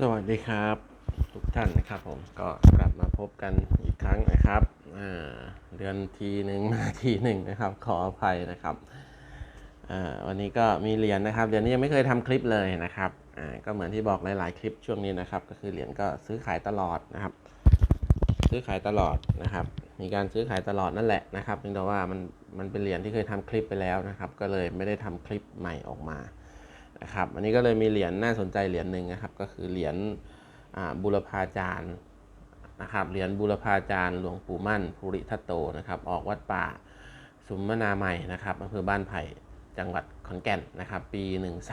สวัสดีครับ ทุกท่านนะครับผมก็กลับมาพบกันอีกครั้งนะครับเดือนทีหนึ่งมาทีหนึ่งนะครับ ขออภัยนะครับวันนี้ก็มีเหรียญนะครับเดือนนี้ยังไม่เคยทำคลิปเลยนะครับก็เหมือนที่บอกหลาย ๆ คลิปช่วงนี้นะครับ ก็คือเหรียญก็ซื้อขายตลอดนะครับ ซื้อขายตลอดนะครับ มีการซื้อขายตลอดนั่นแหละนะครับเพียงแต่ว่ามันมันเป็นเหรียญที่เคยทำคลิปไปแล้วนะครับ ก็เลยไม่ได้ทำคลิปใหม่ออกมา นะครับ อันนี้ก็เลยมีเหรียญน่าสนใจเหรียญหนึ่งนะครับ ก็คือเหรียญบุรพาจารย์นะครับ เหรียญบุรพาจารย์หลวงปู่มั่นภูริทัตโตนะครับ ออกวัดป่าสุมนาใหม่นะครับอำเภอบ้านไผ่จังหวัดขอนแก่นนะครับ ปี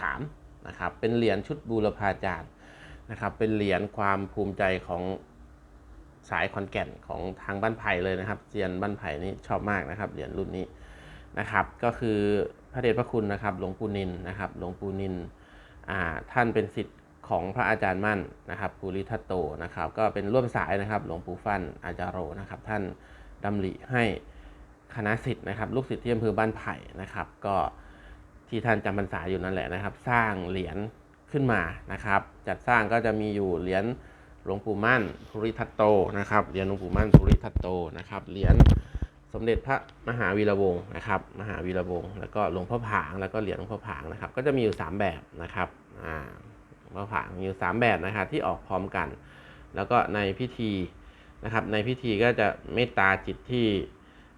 13นะครับ เป็นเหรียญชุดบูรพาจารย์นะครับ เป็นเหรียญความภูมิใจของสายคอนแก่นของทางบ้านไผ่เลยนะครับเซียนบ้านไผ่นี่ชอบมากนะครับเหรียญรุ่นนี้นะครับ ก็คือ พระเดชพระคุณนะครับ หลวงปู่นินนะครับ หลวงปู่นินท่านเป็นสิทธิ์ของพระอาจารย์มั่นนะครับภูริทัตโตนะครับ ก็เป็นร่วมสายนะครับ หลวงปู่ฟันอาจารโรนะครับ ท่านดำริให้คณะสิทธิ์นะครับ ลูกศิษย์ที่อำเภอบ้านไผ่นะครับ ก็ที่ท่านจำพรรษาอยู่นั่นแหละนะครับ สร้างเหรียญขึ้นมานะครับ จัดสร้างก็จะมีอยู่เหรียญหลวงปู่มั่นภูริทัตโตนะครับเหรียญหลวงปู่มั่นภูริทัตโตนะครับเหรียญ สมเด็จพระมหาวีระวงศ์นะครับมหาวีระวงศ์แล้วก็หลวงพ่อผางแล้วก็เหรียญหลวงพ่อผางนะครับ ก็จะมีอยู่ 3 แบบนะครับอ่าหลวงพ่อผางมีอยู่ 3 แบบนะครับที่ออกพร้อมกัน แล้วก็ในพิธีนะครับ ในพิธีก็จะเมตตาจิตที่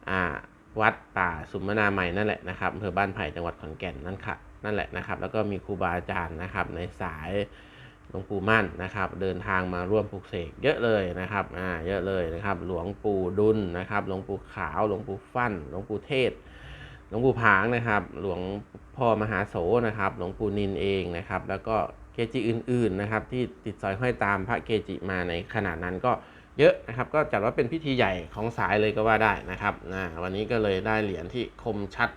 อ่าวัดป่าสุมมนาใหม่นั่นแหละนะครับอำเภอบ้านไผ่จังหวัดขอนแก่นนั่นค่ะนั่นแหละนะครับ แล้วก็มีครูบาอาจารย์นะครับในสาย หลวงปู่มั่นนะครับ เดินทางมาร่วมปลูกเสกเยอะเลยนะครับอ่าเยอะเลยนะครับ หลวงปู่ดุลนะครับ หลวงปู่ขาว หลวงปู่ฟั่น หลวงปู่เทศ หลวงปู่ผางนะครับ หลวงพ่อมหาโสนะครับ หลวงปู่นินเองนะครับ แล้วก็เกจิอื่น ๆนะครับ ที่ติดสอยห้อยตามพระเกจิมาในขนาดนั้นก็เยอะนะครับ ก็จัดว่าเป็นพิธีใหญ่ของสายเลยก็ว่าได้นะครับนะวันนี้ก็เลยได้เหรียญที่คมชัด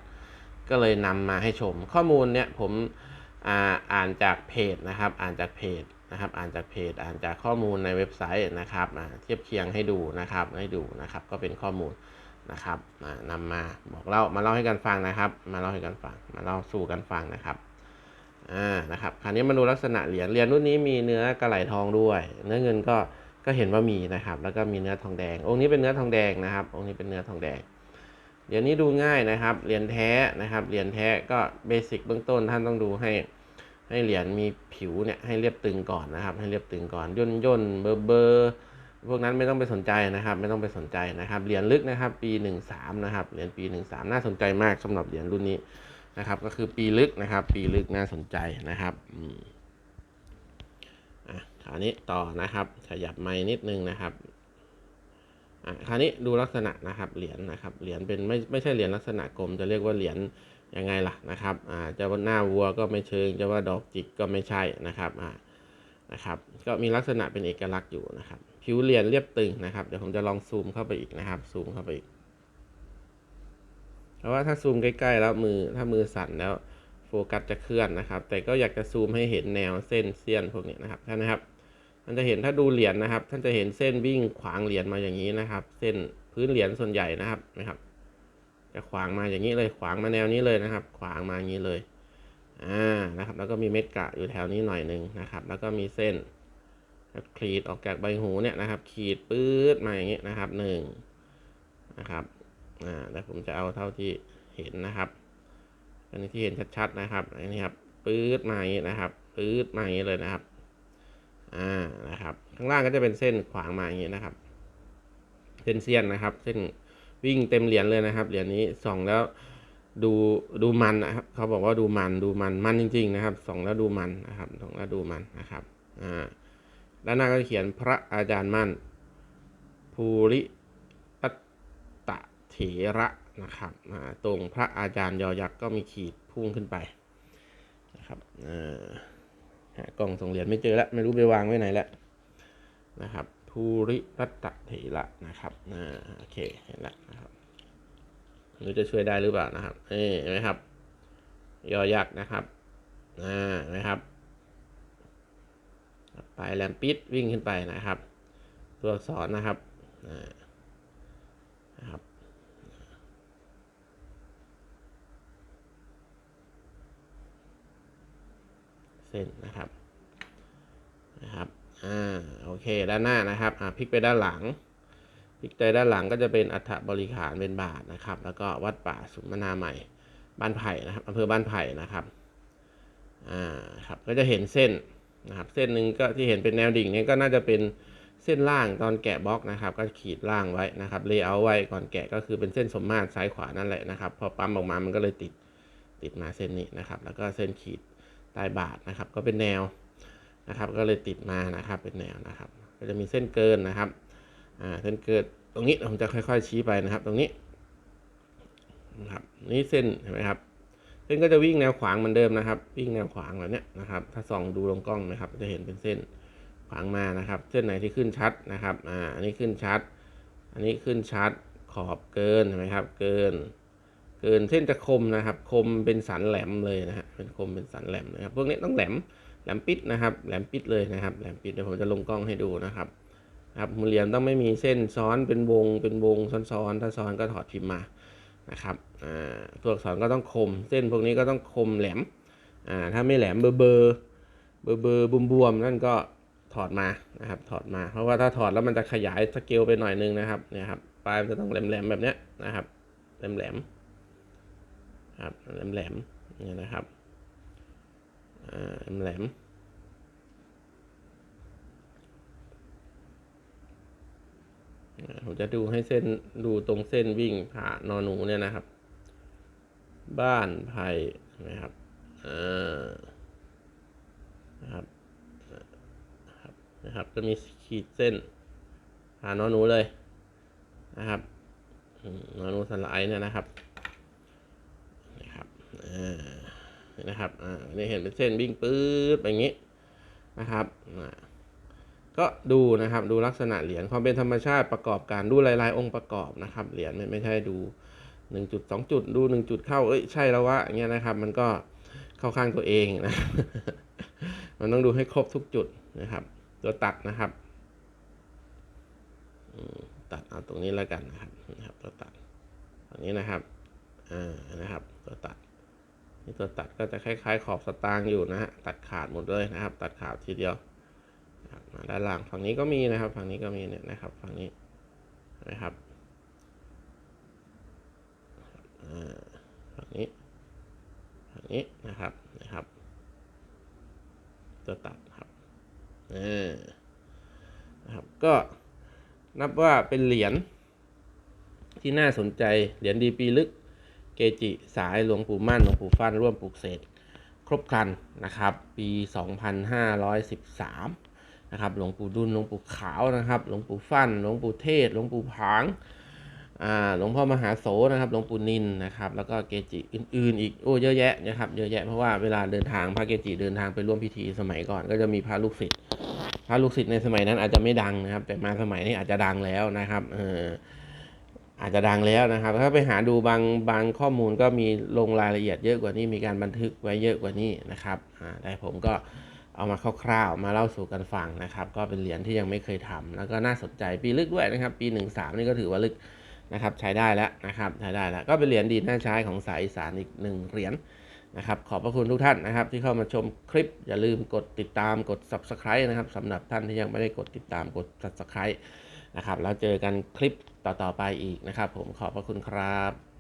ก็เลยนำมาให้ชม ข้อมูลเนี่ยผม อ่านจากเพจนะครับ อ่านจากเพจนะครับ อ่านจากเพจ อ่านจากข้อมูลในเว็บไซต์นะครับเทียบเคียงให้ดูนะครับ ให้ดูนะครับ ก็เป็นข้อมูลนะครับนำมาบอกเล่ามาเล่าให้กันฟังนะครับ มาเล่าให้กันฟัง มาเล่าสู่กันฟังนะครับอ่านะครับ คราวนี้มาดูลักษณะเหรียญ เหรียญรุ่นนี้มีเนื้อกระไหลทองด้วย เนื้อเงินก็ ก็เห็นว่ามีนะครับ แล้วก็มีเนื้อทองแดง องค์นี้เป็นเนื้อทองแดงนะครับ องค์นี้เป็นเนื้อทองแดง เดี๋ยวนี้ดูง่ายนะครับ เหรียญแท้นะครับ เหรียญแท้ก็เบสิกเบื้องต้นท่านต้องดูให้ ให้เหรียญมีผิวเนี่ยให้เรียบตึงก่อนนะครับ ให้เรียบตึงก่อนย่นย่นเบอร์เบอร์พวกนั้นไม่ต้องไปสนใจนะครับ ไม่ต้องไปสนใจนะครับ เหรียญลึกนะครับ ปี 13 นะครับ เหรียญปี 13 น่าสนใจมากสำหรับเหรียญรุ่นนี้นะครับ ก็คือปีลึกนะครับ ปีลึกน่าสนใจนะครับอะคราวนี้ต่อนะครับ ขยับไม้นิดนึงนะครับ คราวนี้ดูลักษณะนะครับเหรียญนะครับเหรียญเป็นไม่ไม่ใช่เหรียญลักษณะกลม จะเรียกว่าเหรียญยังไงล่ะนะครับอ่าจะว่าหน้าวัวก็ไม่เชิงจะว่าดอกจิกก็ไม่ใช่นะครับอ่านะครับ ก็มีลักษณะเป็นเอกลักษณ์อยู่นะครับ ผิวเหรียญเรียบตึงนะครับเดี๋ยวผมจะลองซูมเข้าไปอีกนะครับ ซูมเข้าไปอีกเพราะว่าถ้าซูมใกล้ๆแล้วมือถ้ามือสั่นแล้วโฟกัสจะเคลื่อนนะครับ แต่ก็อยากจะซูมให้เห็นแนวเส้นเสี้ยนพวกนี้นะครับท่านนะครับ มันจะเห็นถ้าดูเหรียญนะครับ ท่านจะเห็นเส้นวิ่งขวางเหรียญมาอย่างนี้นะครับ เส้นพื้นเหรียญส่วนใหญ่นะครับนะครับ จะขวางมาอย่างนี้เลยขวางมาแนวนี้เลยนะครับ ขวางมาอย่างนี้เลยอ่านะครับ แล้วก็มีเม็ดกะอยู่แถวนี้หน่อยหนึ่งนะครับ แล้วก็มีเส้นขีดออกจากใบหูเนี่ยนะครับ ขีดปื๊ดมาอย่างนี้นะครับหนึ่งนะครับอ่าแต่ผมจะเอาเท่าที่เห็นนะครับ อันนี้ที่เห็นชัดๆนะครับอันนี้ครับปื๊ดมาอย่างนี้นะครับปื๊ดมาอย่างนี้เลยนะครับ อ่านะครับ ข้างล่างก็จะเป็นเส้นขวางมาอย่างนี้นะครับเส้นเสี้ยนนะครับ เส้นวิ่งเต็มเหรียญเลยนะครับเหรียญนี้ส่องแล้วดูดูมันนะครับเขาบอกว่าดูมันดูมันมันจริง ๆ นะครับส่องแล้วดูมันนะครับส่องแล้วดูมันนะครับอ่าด้านหน้าก็เขียนพระอาจารย์มั่นภูริตัตะเถระนะครับอ่าตรงพระอาจารย์ยอยักษ์ก็มีขีดพุ่งขึ้นไปนะครับอ่า หากล่องส่งเหรียญไม่เจอแล้วไม่รู้ไปวางไว้ไหนแล้วนะครับภูริรัตเถระนะครับอ่าโอเคเห็นแล้วนะครับไม่รู้จะช่วยได้หรือเปล่านะครับเอ้เห็นไหมครับ ยอยักษ์นะครับอ่านไหมครับ ไปแลมปิดวิ่งขึ้นไปนะครับ ตัวอักษรนะครับอ่านะครับ เส้นนะครับนะครับอ่าโอเคด้านหน้านะครับอ่าพลิกไปด้านหลังพลิกไปด้านหลังก็จะเป็นอัฐบริขารเป็นบาทนะครับ แล้วก็วัดป่าสุมนาใหม่บ้านไผ่นะครับอำเภอบ้านไผ่นะครับอ่าครับก็จะเห็นเส้นนะครับเส้นหนึ่งก็ที่เห็นเป็นแนวดิ่งนี้ก็น่าจะเป็นเส้นล่างตอนแกะบล็อกนะครับ ก็ขีดล่างไว้นะครับเลเยอร์ไว้ก่อนแกะก็คือเป็นเส้นสมมาตรซ้ายขวานั่นแหละนะครับ พอปั๊มออกมามันก็เลยติดติดมาเส้นนี้นะครับ แล้วก็เส้นขีด ใต้บาทนะครับ ก็เป็นแนวนะครับ ก็เลยติดมานะครับ เป็นแนวนะครับ ก็จะมีเส้นเกินนะครับ อ่า เส้นเกินตรงนี้ผมจะค่อย ๆ ชี้ไปนะครับ ตรงนี้นะครับ นี่เส้นเห็นไหมครับ เส้นก็จะวิ่งแนวขวางเหมือนเดิมนะครับ วิ่งแนวขวางแบบนี้นะครับ ถ้าส่องดูลงกล้องนะครับ จะเห็นเป็นเส้นขวางมานะครับ เส้นไหนที่ขึ้นชัดนะครับ อ่า อันนี้ขึ้นชัด อันนี้ขึ้นชัด ขอบเกินเห็นไหมครับ เกิน เกินเส้นจะคมนะครับ คมเป็นสันแหลมเลยนะฮะเป็นคมเป็นสันแหลมนะครับ พวกนี้ต้องแหลมแหลมปิดนะครับ แหลมปิดเลยนะครับ แหลมปิดเดี๋ยวผมจะลงกล้องให้ดูนะครับครับมือเหลี่ยมต้องไม่มีเส้นซ้อนเป็นวงเป็นวงซ้อนๆถ้าซ้อนก็ถอดพิมพ์มานะครับอ่าตัวอักษรก็ต้องคม เส้นพวกนี้ก็ต้องคมแหลมอ่าถ้าไม่แหลมเบอร์เบอร์เบอร์เบอร์บวมบวมๆนั่นก็ถอดมานะครับถอดมา เพราะว่าถ้าถอดแล้วมันจะขยายสเกลไปหน่อยนึงนะครับเนี่ยครับปลายมันจะต้องแหลมๆแบบเนี้ยนะครับแหลมๆ ครับแหลมๆเนี่ยนะครับอ่าแหลมๆอ่าผมจะดูให้เส้นดูตรงเส้นวิ่งผ่านอหนูเนี่ยนะครับ บ้านไผ่นะครับอ่านะครับนะครับจะมีขีดเส้นผ่านนอหนูเลยนะครับอืมนอหนูสไลด์เนี่ยนะครับ นะครับอ่านี่นะครับอ่านี่เห็นเป็นเส้นวิ่งปื๊ดไปอย่างนี้นะครับก็ดูนะครับดูลักษณะเหรียญความเป็นธรรมชาติประกอบการดูลายๆ องค์ประกอบนะครับเหรียญไม่ไม่ใช่ดูหนึ่งจุดสองจุดดูหนึ่งจุดเข้าเอ้ยใช่แล้ววะอย่างเงี้ยนะครับ มันก็เข้าข้างตัวเองนะมันต้องดูให้ครบทุกจุดนะครับ ตัวตัดนะครับตัดเอาตรงนี้แล้วกันนะครับนะครับ ตัวตัดตรงนี้นะครับอ่านะครับ ตัวตัด นี่ตัวตัดก็จะคล้าย ๆ ขอบสตางค์อยู่นะฮะตัดขาดหมดเลยนะครับ ตัดขาดทีเดียวนะครับมาด้านล่างฝั่งนี้ก็มีนะครับ ฝั่งนี้ก็มีเนี่ยนะครับ ฝั่งนี้นะครับฝั่งนี้ฝั่งนี้นะครับนะครับ ตัวตัดครับอ่นะครับก็นับว่าเป็นเหรียญที่น่าสนใจเหรียญดีปีลึก เกจิสายหลวงปู่มั่นหลวงปู่ฟั่นร่วมปลูกเสกครบครันนะครับ ปี 2513 นะครับ หลวงปู่ดุลหลวงปู่ขาวนะครับ หลวงปู่ฟั่นหลวงปู่เทศ หลวงปู่ผางหลวงพ่อมหาโสนะครับ หลวงปู่นินนะครับ แล้วก็เกจิอื่นๆ อีกโอ้เยอะแยะนะครับ เยอะแยะเพราะว่าเวลาเดินทางพระเกจิเดินทางไปร่วมพิธีสมัยก่อน ก็จะมีพระลูกศิษย์พระลูกศิษย์ในสมัยนั้นอาจจะไม่ดังนะครับ แต่มาสมัยนี้อาจจะดังแล้วนะครับ เออ อาจจะดังแล้วนะครับ ถ้าไปหาดูบางบางข้อมูลก็มีลงรายละเอียดเยอะกว่านี้มีการบันทึกไว้เยอะกว่านี้นะครับอ่าได้ผมก็เอามาคร่าวๆมาเล่าสู่กันฟังนะครับ ก็เป็นเหรียญที่ยังไม่เคยทำแล้วก็น่าสนใจปีลึกด้วยนะครับ ปี 13 นี่ก็ถือว่าลึกนะครับใช้ได้แล้วนะครับใช้ได้แล้วก็เป็นเหรียญดีน่าใช้ของสายอีสานอีกหนึ่งเหรียญนะครับขอบพระคุณทุกท่านนะครับ ที่เข้ามาชมคลิป อย่าลืมกดติดตามกด subscribe นะครับสำหรับท่านที่ยังไม่ได้กดติดตามกด subscribe นะครับแล้วเจอกันคลิปต่อๆไปอีกนะครับ ผมขอบพระคุณครับ